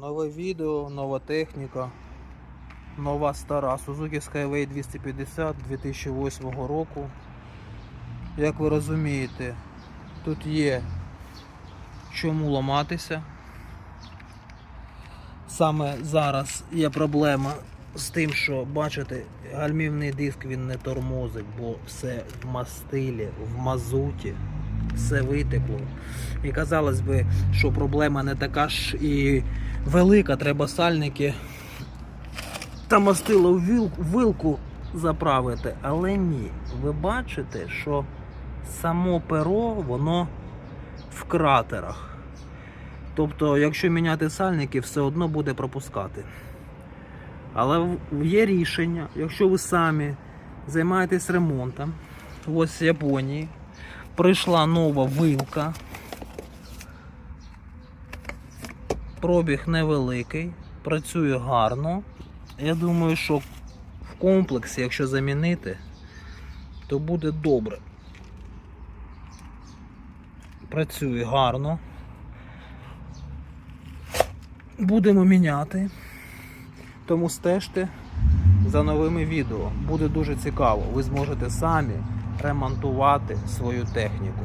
Нове відео, нова техніка, нова стара Suzuki Skyway 250 2008 року. Як ви розумієте, тут є чому ламатися. Саме зараз є проблема з тим, що бачите, гальмівний диск він не тормозить, бо все в мастилі, в мазуті, все витекло. І казалось би, що проблема не така ж і велика, треба сальники та мастило в вилку заправити. Але ні, ви бачите, що само перо, воно в кратерах. Тобто, якщо міняти сальники, все одно буде пропускати. Але є рішення, якщо ви самі займаєтесь ремонтом, ось в Японії прийшла нова вилка. Пробіг невеликий, працює гарно. Я думаю, що в комплексі, якщо замінити, то буде добре. Працює гарно. Будемо міняти. Тому стежте за новими відео. Буде дуже цікаво. Ви зможете самі ремонтувати свою техніку.